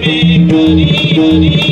me kari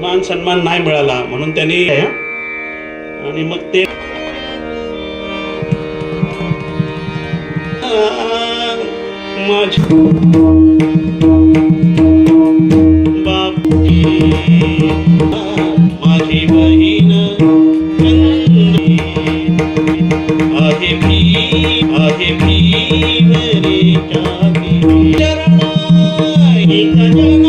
मान सन्मान नाही मिळाला म्हणून त्यांनी आणि मग ते माझी बहीण आहे मी आहे चरण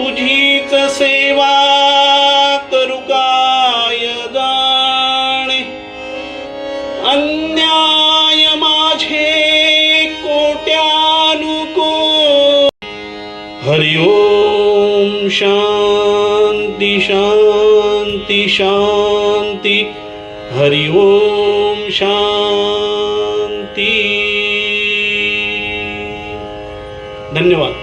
तुझीच सेवा करू काय जाणे अन्याय माझे कोट्यानुको हरिओम शांती शांती शांती। हरिओम शांती। धन्यवाद।